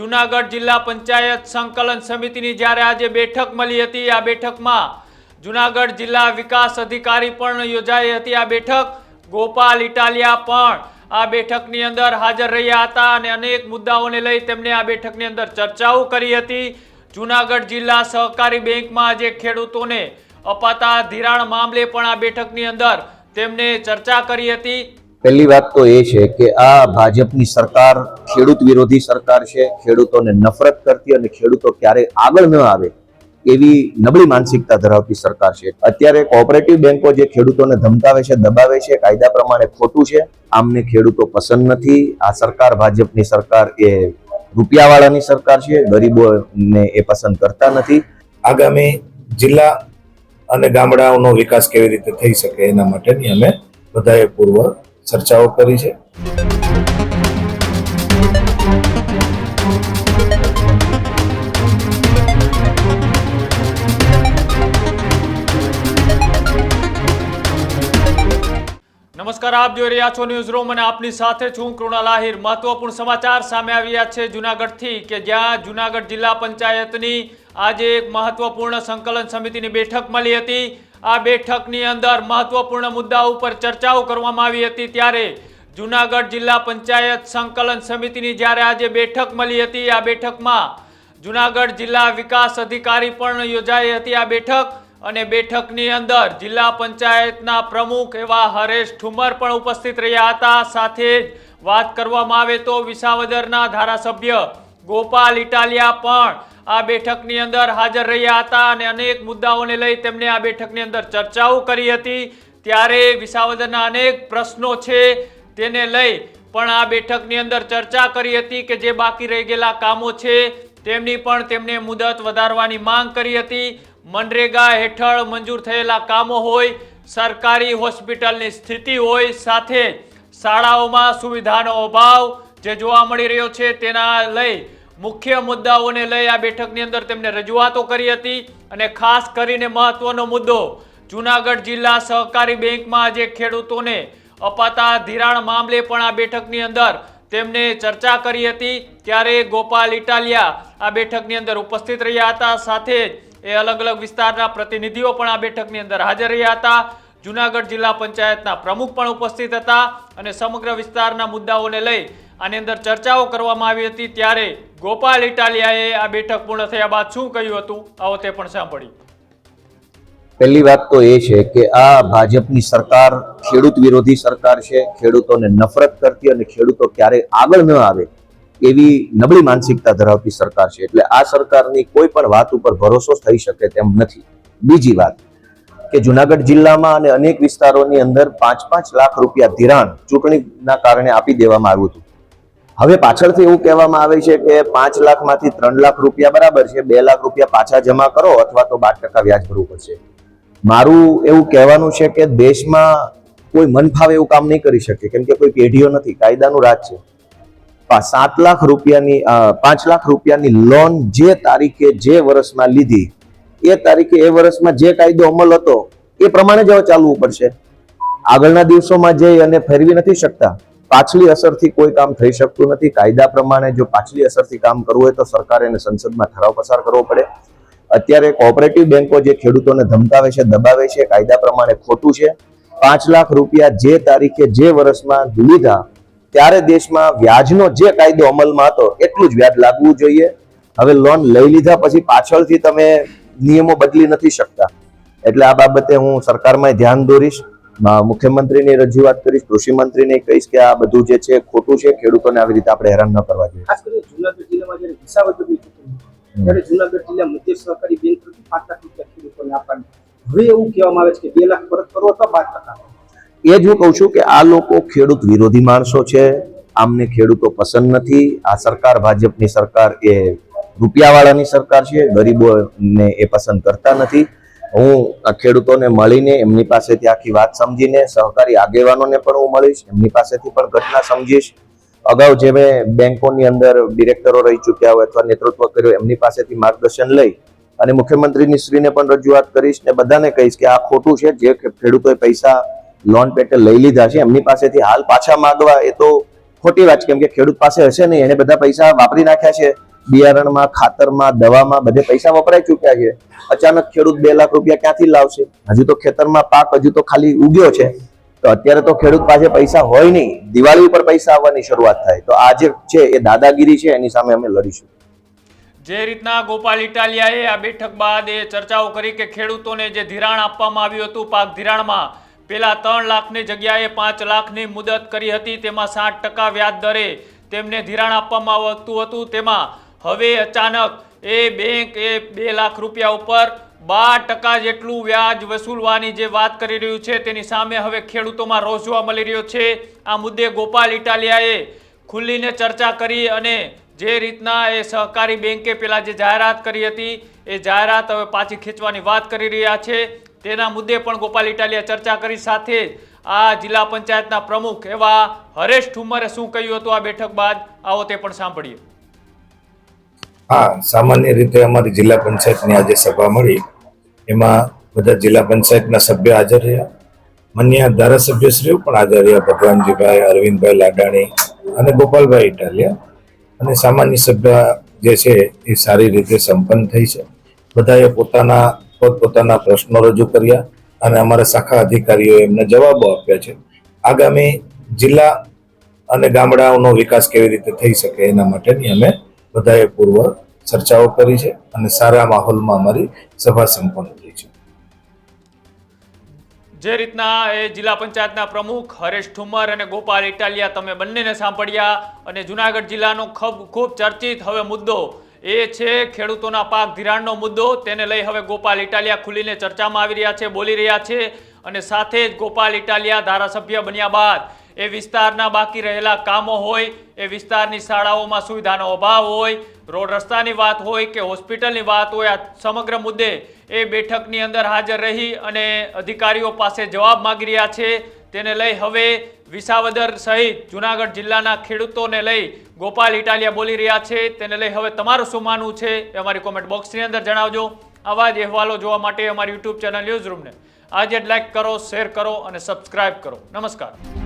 જુનાગઢ જિલ્લા પંચાયત સંકલન સમિતિની જ્યારે આજે બેઠક મળી હતી, આ બેઠકમાં જુનાગઢ જિલ્લા વિકાસ અધિકારી પણ યોજાઈ હતી આ બેઠક. ગોપાલ ઇટાલિયા પણ આ બેઠકની અંદર હાજર રહ્યા હતા અને અનેક મુદ્દાઓને લઈ તેમણે આ બેઠકની અંદર ચર્ચાઓ કરી હતી. જુનાગઢ જિલ્લા સહકારી બેંકમાં આજે ખેડૂતોને અપાતા ધિરાણ મામલે પણ આ બેઠકની અંદર તેમણે ચર્ચા કરી હતી. પહેલી વાત તો એ છે કે આ ભાજપની સરકાર, ખેડૂત વિરોધી સરકાર છે, ખેડૂતોને નફરત કરતી અને ખેડૂતો ક્યારે આગળ ન આવે એવી નબળી માનસિકતા ધરાવતી સરકાર છે. અત્યારે કોઓપરેટિવ બેન્કો જે ખેડૂતોને ધમકાવે છે, દબાવે છે, કાયદા પ્રમાણે ખોટું છે, આમને ખેડૂતો પસંદ નથી. આ સરકાર ભાજપની સરકાર એ રૂપિયાવાળાની સરકાર છે, ગરીબોને એ પસંદ કરતા નથી. આગામી જિલ્લા અને ગામડાઓનો વિકાસ કેવી રીતે થઈ શકે એના માટેની અમે બધાએ પૂર્વ ચર્ચાઓ કરી છે. નમસ્કાર, આપ જોઈ રહ્યા છો ન્યૂઝ રૂમ અને આપની સાથે છું કૃણાલ આહિર. મહત્વપૂર્ણ સમાચાર સામે આવ્યા છે જુનાગઢથી કે જ્યાં જુનાગઢ જિલ્લા પંચાયતની આજે એક મહત્વપૂર્ણ સંકલન સમિતિની બેઠક મળી હતી. આ બેઠકની અંદર મહત્વપૂર્ણ મુદ્દા ઉપર ચર્ચાઓ કરવામાં આવી હતી ત્યારે જુનાગઢ જિલ્લા પંચાયત સંકલન સમિતિની જ્યારે આજે બેઠક મળી હતી, આ બેઠકમાં જુનાગઢ જિલ્લા વિકાસ અધિકારી પણ યોજાઈ હતી આ બેઠક અને બેઠકની અંદર જિલ્લા પંચાયતના પ્રમુખ એવા હરેશ ઠુમર પણ ઉપસ્થિત રહ્યા હતા. સાથે જ વાત કરવામાં આવે તો વિસાવદરના ધારાસભ્ય ગોપાલ ઇટાલિયા પણ આ બેઠકની અંદર હાજર રહ્યા હતા અને અનેક મુદ્દાઓને લઈ તેમણે આ બેઠકની અંદર ચર્ચાઓ કરી હતી. ત્યારે વિસાવદરના અનેક પ્રશ્નો છે તેને લઈ પણ આ બેઠકની અંદર ચર્ચા કરી હતી કે જે બાકી રહી ગયેલા કામો છે તેમની પણ તેમણે મુદત વધારવાની માંગ કરી હતી. મનરેગા હેઠળ મંજૂર થયેલા કામો હોય, સરકારી હોસ્પિટલની સ્થિતિ હોય, સાથે શાળાઓમાં સુવિધાનો અભાવ જે જોવા મળી રહ્યો છે તેના લઈ મુખ્ય મુદ્દાઓને લઈ આ બેઠકની અંદર તેમણે રજૂઆતો કરી હતી અને ખાસ કરીને મહત્વનો મુદ્દો, જુનાગઢ જિલ્લા સહકારી બેંકમાં જે ખેડૂતોને અપાતા ધિરાણ મામલે પણ આ બેઠકની અંદર તેમને ચર્ચા કરી હતી. ત્યારે ગોપાલ ઇટાલિયા આ બેઠકની અંદર ઉપસ્થિત રહ્યા હતા. સાથે જ એ અલગ અલગ વિસ્તારના પ્રતિનિધિઓ પણ આ બેઠકની અંદર હાજર રહ્યા હતા. જુનાગઢ જિલ્લા પંચાયતના પ્રમુખ પણ ઉપસ્થિત હતા અને સમગ્ર વિસ્તારના મુદ્દાઓને લઈ આની અંદર ચર્ચાઓ કરવામાં આવી હતી ત્યારે ગોપાલ ઇટાલિયાએ આ બેઠક પૂર્ણ થયા બાદ શું કહ્યું હતું? આવો તે પણ સાંભળી પહેલી વાત તો એ છે કે આ ભાજપની સરકાર ખેડૂત વિરોધી સરકાર છે, ખેડૂતોને નફરત કરતી અને ખેડૂતો ક્યારેય આગળ ન આવે એવી નબળી માનસિકતા ધરાવતી સરકાર છે. એટલે આ સરકારની કોઈ પણ વાત ઉપર ભરોસો થઈ શકે તેમ નથી. બીજી વાત કે જુનાગઢ જિલ્લામાં અને અનેક વિસ્તારોની અંદર પાંચ પાંચ લાખ રૂપિયા ધિરાણ ચૂંટણીના કારણે આપી દેવામાં આવ્યું હતું. હવે પાછળથી એવું કહેવામાં આવે છે કે પાંચ લાખમાંથી ત્રણ લાખ રૂપિયા બરાબર છે, બે લાખ રૂપિયા પાછા જમા કરો અથવા તો બાર ટકા વ્યાજ ભરવું પડશે. મારું એવું કહેવાનું છે કે દેશમાં કોઈ મન ફાવે એવું કામ નહીં કરી શકે, કેમ કે કોઈ પેઢીઓ નથી, કાયદાનું રાજ છે. સાત લાખ રૂપિયાની પાંચ લાખ રૂપિયાની લોન જે તારીખે, જે વર્ષમાં લીધી, એ તારીખે, એ વર્ષમાં જે કાયદો અમલ હતો, એ પ્રમાણે જ હવે ચાલવું પડશે. આગળના દિવસોમાં જઈ અને ફેરવી નથી શકતા. પાછલી અસરથી કોઈ કામ થઈ શકતું નથી. કાયદા પ્રમાણે જો પાછલી અસરથી કામ કરવું હોય તો સરકારે એને સંસદમાં ઠરાવ પસાર કરવો પડે. અત્યારે કોઓપરેટિવ બેન્કો જે ખેડૂતોને ધમકાવે છે, દબાવે છે, કાયદા પ્રમાણે ખોટું છે. પાંચ લાખ રૂપિયા જે તારીખે, જે વર્ષમાં લીધા, ત્યારે દેશમાં વ્યાજનો જે કાયદો અમલમાં હતો, એટલું જ વ્યાજ લાગવું જોઈએ. હવે લોન લઈ લીધા પછી પાછળથી તમે નિયમો બદલી નથી શકતા. એટલે આ બાબતે હું સરકારમાં ધ્યાન દોરીશ. મુખ્યમંત્રીને રજૂઆત કરીશ કૃષિ મંત્રીને કહીશ કે આ બધું જે છે ખોટું છે ખેડૂતોને આવી રીતે આપણે હેરાન ન કરવા જોઈએ. ખાસ કરીને જુનાગઢ જિલ્લામાં જ્યારે વિસાવદરની ત્યારે જુનાગઢ જિલ્લા મધ્ય સહકારી બેંક પ્રતિ પાંચ લાખ રૂપિયા ખેડૂતોને આપવાની. હવે એવું કહેવામાં આવે છે કે બે લાખ પરત કરો તો બાર ટકા એ જ હું કહું છું કે આ લોકો ખેડૂત વિરોધી માણસો છે આમને ખેડૂતો પસંદ નથી. આ સરકાર ભાજપની સરકાર એ રૂપિયાવાળાની સરકાર છે ગરીબોને એ પસંદ કરતા નથી. હું ખેડૂતોને મળીને એમની પાસેથી આખી વાત સમજીને, સહકારી આગેવાનોને પણ હું મળીશ, એમની પાસેથી પણ ઘટના સમજીશ. અગાઉ જે મેં બેંકોની અંદર ડિરેક્ટરો રહી ચૂક્યા હોય અથવા નેતૃત્વ કર્યું એમની પાસેથી માર્ગદર્શન લઈ અને મુખ્યમંત્રીની શ્રીને પણ રજૂઆત કરીશ ને બધાને કહીશ કે આ ખોટું છે, જે ખેડૂતોએ પૈસા લોન પેટે લઈ લીધા છે, એમની પાસેથી હાલ પાછા માંગવા એ તો ખોટી વાત કેમ કે ખેડૂત પાસે હશે નહીં, એને બધા પૈસા વાપરી નાખ્યા છે. બિયારણમાં, ખાતરમાં, દવામાં બધે પૈસા વપરાઈ ચૂક્યા છે. અચાનક ખેડૂત બે લાખ રૂપિયા ક્યાંથી લાવશે? હજુ તો ખેતરમાં પાક હજુ તો ખાલી ઉગ્યો છે. તો અત્યારે તો ખેડૂત પાસે પૈસા હોય નહીં. દિવાળી ઉપર પૈસા આવવાની શરૂઆત થાય. તો આ જે છે એ દાદાગીરી છે, એની સામે અમે લડીશું. જે રીતના ગોપાલ ઇટાલિયાએ આ બેઠક બાદ એ ચર્ચાઓ કરી કે ખેડૂતોને જે ધિરાણ આપવામાં આવ્યું હતું, પાક ધિરાણમાં, પેલા ત્રણ લાખની જગ્યાએ પાંચ લાખની મુદત કરી હતી. તેમાં સાઠ ટકા વ્યાજ દરે તેમને ધિરાણ આપવામાં આવતું હતું. તેમાં હવે અચાનક એ બેંક એ બે લાખ રૂપિયા ઉપર બાર ટકા જેટલું વ્યાજ વસૂલવાની જે વાત કરી રહ્યું છે, તેની સામે હવે ખેડૂતોમાં રોષ જોવા મળી રહ્યો છે. આ મુદ્દે ગોપાલ ઇટાલિયાએ ખુલ્લીને ચર્ચા કરી અને જે રીતના એ સહકારી બેંકે પેલા જે જાહેરાત કરી હતી, એ જાહેરાત હવે પાછી ખેંચવાની વાત કરી રહ્યા છે. તેના મુદ્દે પણ ગોપાલ ઇટાલિયા ચર્ચા કરી સાથે આ જિલ્લા પંચાયતના પ્રમુખ એવા હરેશ ઠુમ્મરે શું કહ્યું હતું આ બેઠક બાદ, આવો તે પણ સાંભળીએ. હા, સામાન્ય રીતે અમારી જિલ્લા પંચાયતની આજે સભા મળી. એમાં બધા જિલ્લા પંચાયતના સભ્ય હાજર રહ્યા. માન્ય ધારાસભ્યશ્રીઓ પણ હાજર રહ્યા. ભગવાનજીભાઈ, અરવિંદભાઈ લાડાણી અને ગોપાલભાઈ ઇટાલિયા. અને સામાન્ય સભ્ય જે છે એ સારી રીતે સંપન્ન થઈ છે. બધાએ પોતાના, પોતપોતાના પ્રશ્નો રજૂ કર્યા અને અમારા શાખા અધિકારીઓએ એમને જવાબો આપ્યા છે. આગામી જિલ્લા અને ગામડાઓનો વિકાસ કેવી રીતે થઈ શકે એના માટેની અમે બધાએ પૂર્વ ચર્ચાઓ કરી છે અને સારા માહોલમાં અમારી સભા સંપન્ન થઈ છે. જે રીતના એ જિલ્લા પંચાયતના પ્રમુખ હરેશ ઠુમર અને ગોપાલ ઇટાલિયા તમે બંનેને સાંભળ્યા અને જુનાગઢ જિલ્લાનો ખૂબ ખૂબ ચર્ચિત હવે મુદ્દો એ છે ખેડૂતોના પાક ધિરાણનો મુદ્દો. તેને લઈ હવે ગોપાલ ઇટાલિયા ખુલીને ચર્ચામાં આવી રહ્યા છે, બોલી રહ્યા છે અને સાથે જ ગોપાલ ઇટાલિયા ધારાસભ્ય બન્યા બાદ એ વિસ્તારના બાકી રહેલા કામો હોય, એ વિસ્તારની શાળાઓમાં સુવિધાનો અભાવ હોય, રોડ રસ્તાની વાત હોય કે હોસ્પિટલની વાત હોય, આ સમગ્ર મુદ્દે એ બેઠકની અંદર હાજર રહી અને અધિકારીઓ પાસે જવાબ માગી રહ્યા છે. તેને લઈ હવે વિસાવદર સહિત જુનાગઢ જિલ્લાના ખેડૂતોને લઈ ગોપાલ ઇટાલિયા બોલી રહ્યા છે. તેને લઈ હવે તમારું શું માનવું છે એ અમારી કોમેન્ટ બોક્સની અંદર જણાવજો. આવા જ અહેવાલો જોવા માટે અમારી યુટ્યુબ ચેનલ ન્યૂઝ રૂમને આજે જ લાઈક કરો શેર કરો અને સબસ્ક્રાઇબ કરો. નમસ્કાર.